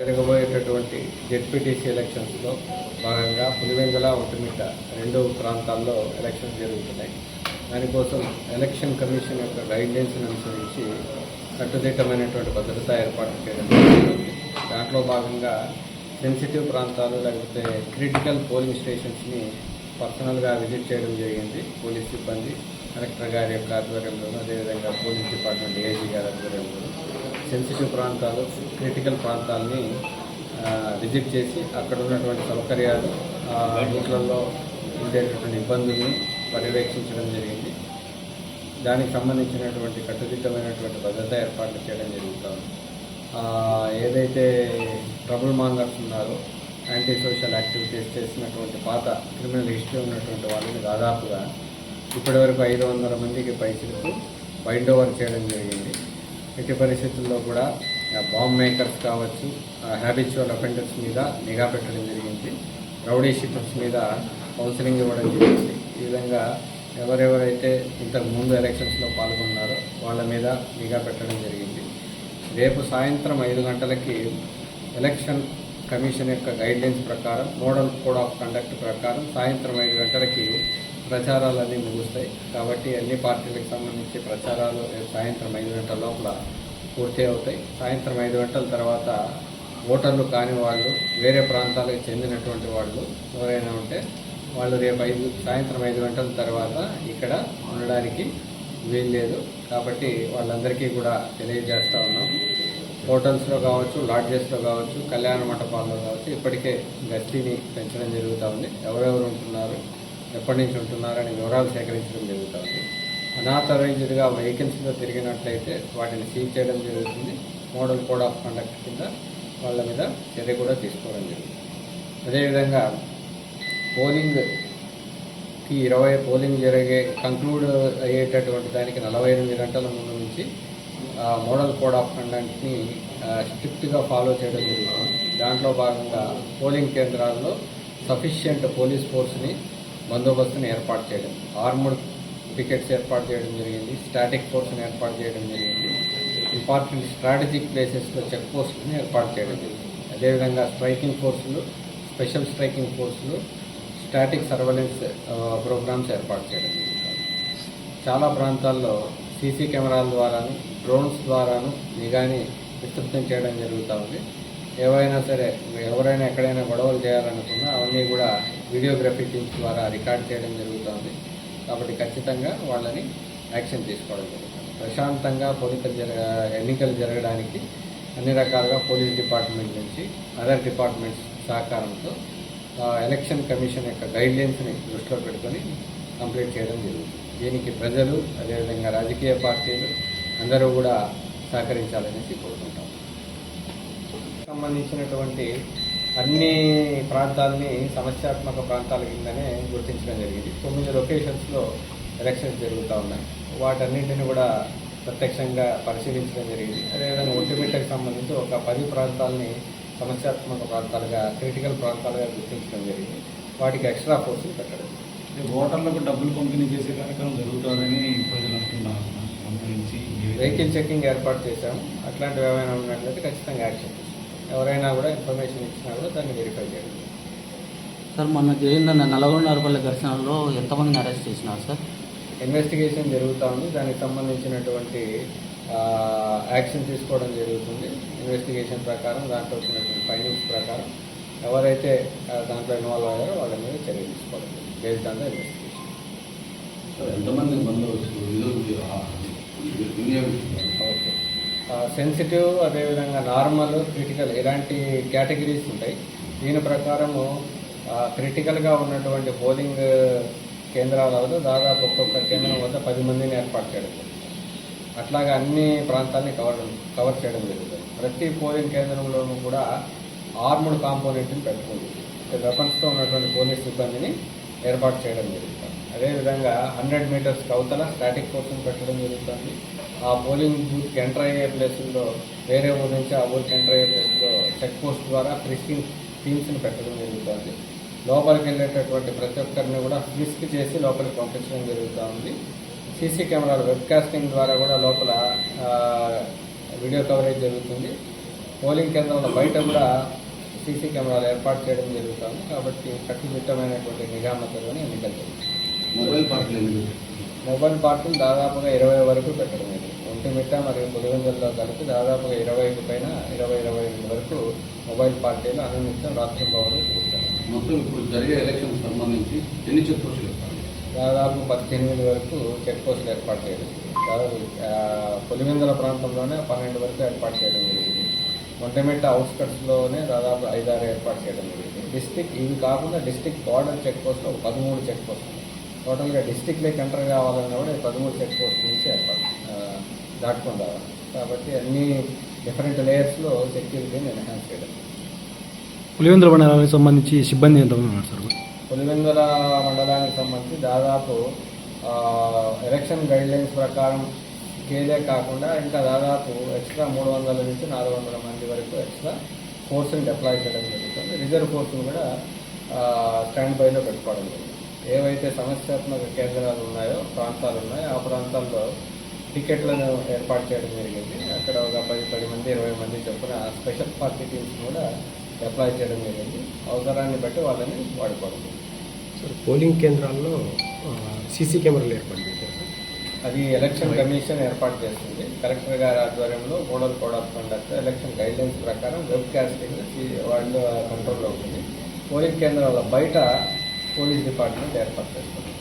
జరగబోయేటటువంటి ZPTC ఎలక్షన్స్లో భాగంగా పులివెందుల ఒట్టుమిట్ట రెండు ప్రాంతాల్లో ఎలక్షన్స్ జరుగుతున్నాయి. దానికోసం ఎలక్షన్ కమిషన్ యొక్క గైడ్లైన్స్ను అనుసరించి కట్టుదిట్టమైనటువంటి భద్రతా ఏర్పాటు చేయడం జరుగుతుంది. దాంట్లో భాగంగా సెన్సిటివ్ ప్రాంతాలు లేకపోతే క్రిటికల్ పోలింగ్ స్టేషన్స్ని పర్సనల్గా విజిట్ చేయడం జరిగింది. పోలీస్ సిబ్బంది కలెక్టర్ గారి యొక్క ఆధ్వర్యంలోనూ అదేవిధంగా పోలీస్ డిపార్ట్మెంట్ ఏజీ గారి ఆధ్వర్యంలోనూ సెన్సిటివ్ ప్రాంతాలు క్రిటికల్ ప్రాంతాలని విజిట్ చేసి అక్కడ ఉన్నటువంటి సౌకర్యాలు రూట్లలో ఉండేటటువంటి ఇబ్బందుల్ని పర్యవేక్షించడం జరిగింది. దానికి సంబంధించినటువంటి కట్టుదిట్టమైనటువంటి భద్రతా ఏర్పాట్లు చేయడం జరుగుతుంది ఏదైతే ట్రబుల్ మాంగర్స్ ఉన్నారో యాంటీ సోషల్ యాక్టివిటీస్ చేసినటువంటి పాత క్రిమినల్ హిస్టరీ ఉన్నటువంటి వాళ్ళని దాదాపుగా ఇప్పటివరకు ఐదు వందల మందికి పైసలకు బైండ్ ఓవర్ చేయడం జరిగింది. ఎట్టి పరిస్థితుల్లో కూడా బాంబ్ మేకర్స్ కావచ్చు హ్యాబిచువల్ అఫెండర్స్ మీద నిఘా పెట్టడం జరిగింది. రౌడీ షీటర్స్ మీద కౌన్సిలింగ్ ఇవ్వడం జరిగింది. ఈ విధంగా ఎవరెవరైతే ఇంతకు ముందు ఎలక్షన్స్లో పాల్గొన్నారో వాళ్ళ మీద నిఘా పెట్టడం జరిగింది. రేపు సాయంత్రం ఐదు గంటలకి ఎలక్షన్ కమిషన్ యొక్క గైడ్లైన్స్ ప్రకారం మోడల్ కోడ్ ఆఫ్ కండక్ట్ ప్రకారం సాయంత్రం ఐదు గంటలకి ప్రచారాలన్నీ ముగుస్తాయి. కాబట్టి అన్ని పార్టీలకు సంబంధించి ప్రచారాలు రేపు సాయంత్రం ఐదు గంటల లోపల పూర్తి అవుతాయి. సాయంత్రం ఐదు గంటల తర్వాత ఓటర్లు కాని వాళ్ళు వేరే ప్రాంతాలకు చెందినటువంటి వాళ్ళు ఎవరైనా ఉంటే వాళ్ళు రేపు ఐదు సాయంత్రం ఐదు గంటల తర్వాత ఇక్కడ ఉండడానికి వీల్లేదు. కాబట్టి వాళ్ళందరికీ కూడా తెలియజేస్తా ఉన్నాం. హోటల్స్లో కావచ్చు లాడ్జెస్లో కావచ్చు కళ్యాణ మండపాల్లో కావచ్చు ఇప్పటికే గస్తీని పెంచడం జరుగుతూ ఉంది. ఎవరెవరు ఉంటున్నారు ఎప్పటి నుంచి ఉంటున్నారు అనే వివరాలు సేకరించడం జరుగుతూ ఉంది. అనాథరైజ్డ్గా వెహికల్స్లో తిరిగినట్లయితే వాటిని సీజ్ చేయడం జరుగుతుంది. మోడల్ కోడ్ ఆఫ్ కండక్ట్ కింద వాళ్ళ మీద చర్య కూడా తీసుకోవడం జరుగుతుంది. అదేవిధంగా పోలింగ్ ఈ ఇరవై పోలింగ్ జరిగే కంక్లూడ్ అయ్యేటటువంటి దానికి నలభై ఎనిమిది గంటల ముందు నుంచి మోడల్ కోడ్ ఆఫ్ కండక్ట్ని స్ట్రిక్ట్గా ఫాలో చేయడం జరుగుతుంది దాంట్లో భాగంగా పోలింగ్ కేంద్రాల్లో సఫిషియంట్ పోలీస్ ఫోర్స్ని బందోబస్తుని ఏర్పాటు చేయడం ఆర్మడ్ పికెట్స్ ఏర్పాటు చేయడం జరిగింది స్టాటిక్ ఫోర్స్ని ఏర్పాటు చేయడం జరిగింది ఇంపార్టెంట్ స్ట్రాటజిక్ ప్లేసెస్లో చెక్ పోస్ట్ని ఏర్పాటు చేయడం జరిగింది. అదేవిధంగా స్ట్రైకింగ్ ఫోర్సులు స్పెషల్ స్ట్రైకింగ్ ఫోర్సులు స్టాటిక్ సర్వలెన్స్ ప్రోగ్రామ్స్ ఏర్పాటు చేయడం జరిగింది. చాలా ప్రాంతాల్లో సీసీ కెమెరాల ద్వారాను డ్రోన్స్ ద్వారాను నిఘాని విస్తృతం చేయడం జరుగుతూ ఉంది. ఏవైనా సరే ఎవరైనా ఎక్కడైనా గొడవలు చేయాలనుకున్నా అవన్నీ కూడా వీడియోగ్రఫీ టీమ్స్ ద్వారా రికార్డ్ చేయడం జరుగుతుంది కాబట్టి ఖచ్చితంగా వాళ్ళని యాక్షన్ తీసుకోవడం జరుగుతుంది. ప్రశాంతంగా పోలికలు జరగ ఎన్నికలు జరగడానికి అన్ని రకాలుగా పోలీస్ డిపార్ట్మెంట్ నుంచి అదర్ డిపార్ట్మెంట్స్ సహకారంతో ఎలక్షన్ కమిషన్ యొక్క గైడ్లైన్స్ని దృష్టిలో పెట్టుకొని కంప్లీట్ చేయడం జరుగుతుంది. దీనికి ప్రజలు అదేవిధంగా రాజకీయ పార్టీలు అందరూ కూడా సహకరించాలనేసి కోరుకుంటాం. సంబంధించినటువంటి అన్ని ప్రాంతాలని సమస్యాత్మక ప్రాంతాల కిందనే గుర్తించడం జరిగింది. తొమ్మిది లొకేషన్స్లో ఎలక్షన్స్ జరుగుతూ ఉన్నాయి. వాటన్నింటిని కూడా ప్రత్యక్షంగా పరిశీలించడం జరిగింది. అదేవిధంగా ఒంటిమిట్టకు సంబంధించి ఒక పది ప్రాంతాలని సమస్యాత్మక ప్రాంతాలుగా క్రిటికల్ ప్రాంతాలుగా గుర్తించడం జరిగింది. వాటికి ఎక్స్ట్రా ఫోర్సులు పెట్టడం. జరిగింది. ఓటర్లకు డబ్బులు పంపిణీ చేసే కార్యక్రమం జరుగుతుందని ప్రజలు అంటున్నారు. నుంచి వెహికల్ చెకింగ్ ఏర్పాటు చేశాము అట్లాంటివి ఏమైనా ఉన్నట్లయితే ఖచ్చితంగా యాక్షన్ తీసుకుంటాం ఎవరైనా కూడా ఇన్ఫర్మేషన్ ఇచ్చినా కూడా దాన్ని వెరిఫై చేయడం. జరుగుతుంది. సార్ మొన్న జరిగిన నల్గొండపల్లి ఘర్షణలో ఎంతమందిని అరెస్ట్ చేసినారు సార్? ఇన్వెస్టిగేషన్ జరుగుతూ ఉంది. దానికి సంబంధించినటువంటి ఆ, యాక్షన్ తీసుకోవడం జరుగుతుంది. ఇన్వెస్టిగేషన్ ప్రకారం దాంట్లో వచ్చినటువంటి ఫైండింగ్స్ ప్రకారం. ఎవరైతే దాంట్లో ఇన్వాల్వ్ అయ్యారో వాళ్ళ మీద చర్య తీసుకోవడం బేస్డ్ ఆన్ ద ఇన్వెస్టిగేషన్ ఎంతమంది ఓకే. సెన్సిటివ్ అదేవిధంగా నార్మల్ క్రిటికల్ ఇలాంటి కేటగిరీస్ ఉంటాయి. దీని ప్రకారము క్రిటికల్గా ఉన్నటువంటి పోలింగ్ కేంద్రాల వద్ద దాదాపు ఒక్కొక్క కేంద్రం వద్ద పది మందిని ఏర్పాటు చేయడం. అట్లాగా అన్ని ప్రాంతాలని కవర్ కవర్ చేయడం జరుగుతుంది. ప్రతి పోలింగ్ కేంద్రంలోనూ కూడా ఆర్ముడ్ కాంపోనెంట్ని పెట్టుకుంది వెపన్స్తో ఉన్నటువంటి పోలీస్ సిబ్బందిని ఏర్పాటు చేయడం జరుగుతుంది. అదేవిధంగా హండ్రెడ్ మీటర్స్ కవతల స్టాటిక్ ఫోర్స్ని పెట్టడం జరుగుతుంది. ఆ పోలింగ్ బూత్కి ఎంటర్ అయ్యే ప్లేసుల్లో వేరే ఊరు నుంచి ఆ ఊరికి ఎంటర్ అయ్యే ప్లేస్లో చెక్ పోస్ట్ ద్వారా ఫ్రిస్కింగ్ టీమ్స్ని పెట్టడం జరుగుతుంది. లోపలికి వెళ్ళేటటువంటి ప్రతి ఒక్కరిని కూడా ఫ్రిస్క్ చేసి లోపలికి పంపించడం జరుగుతూ ఉంది సీసీ కెమెరాలు వెబ్కాస్టింగ్ ద్వారా కూడా లోపల వీడియో కవరేజ్ జరుగుతుంది. పోలింగ్ కేంద్రాల బయట కూడా సీసీ కెమెరాలు ఏర్పాటు చేయడం జరుగుతుంది కాబట్టి కట్టుదిట్టమైనటువంటి నిఘామతలోనే ఎన్నికలు జరుగుతాయి. మొబైల్ ఎందుకు మొబైల్ పార్టీలు దాదాపుగా ఇరవై వరకు పెట్టడం ఒంటిమిట్ట మరియు పులివెందుల్లో కలిపి దాదాపుగా ఇరవైకి పైన ఇరవై ఇరవై ఎనిమిది వరకు మొబైల్ పార్టీలు అనునిత్యం రాత్రి తిరుగుతాయి మొత్తం ఇప్పుడు జరిగే ఎలక్షన్ సంబంధించి ఎన్ని చెక్ పోస్టులు దాదాపు పద్దెనిమిది వరకు చెక్ పోస్టులు ఏర్పాటు చేయడం. దాదాపు పులివెందుల ప్రాంతంలోనే పన్నెండు వరకు ఏర్పాటు చేయడం జరిగింది. ఒంటమిట్ట అవుట్స్కట్స్లోనే దాదాపు ఐదారు ఏర్పాటు చేయడం జరిగింది. డిస్టిక్ ఇవి కాకుండా డిస్టిక్ బార్డర్ చెక్ పోస్ట్లో ఒక పదమూడు చెక్ పోస్టులు టోటల్గా డిస్టిక్లోకి ఎంటర్ కావాలన్నా కూడా ఈ పదమూడు చెక్ పోస్ట్ నుంచి ఏర్పాటు దాటుకొని రావాలి కాబట్టి అన్ని డిఫరెంట్ లేయర్స్లో సెక్యూరిటీని ఎన్హాన్స్ చేయడం. పులివెందుల మండలానికి సంబంధించి సిబ్బంది ఉన్నారు సార్? పులివెందుల మండలానికి సంబంధించి దాదాపు ఎలక్షన్ గైడ్లైన్స్ ప్రకారం కేలే కాకుండా ఇంకా దాదాపు ఎక్స్ట్రా మూడు వందల నుంచి నాలుగు వందల మంది వరకు ఎక్స్ట్రా ఫోర్స్ని డిప్లాయ్ చేయడం జరుగుతుంది. రిజర్వ్ ఫోర్స్ని కూడా స్టాండ్ బైలో పెట్టుకోవడం జరుగుతుంది. ఏవైతే సమస్యాత్మక కేంద్రాలు ఉన్నాయో ప్రాంతాలు ఉన్నాయో ఆ ప్రాంతాల్లో టికెట్లను ఏర్పాటు చేయడం జరిగింది. అక్కడ ఒక పది పది మంది ఇరవై మంది చొప్పున స్పెషల్ పార్టీ టీమ్స్ కూడా అప్లై చేయడం జరిగింది. అవసరాన్ని బట్టి వాళ్ళని వాడుకోవడం పోలింగ్ కేంద్రాల్లో సీసీ కెమెరాలు ఏర్పాటు చేశారు. అది ఎలక్షన్ కమిషన్ ఏర్పాటు చేస్తుంది. కలెక్టర్ గారి ఆధ్వర్యంలో model code of conduct election guidelines ప్రకారం వెబ్ కాస్టింగ్ వాళ్ళ కంట్రోల్లో ఉంటుంది పోలింగ్ కేంద్రాల బయట పోలీస్ డిపార్ట్మెంట్ ఏర్పాటు చేస్తుంది.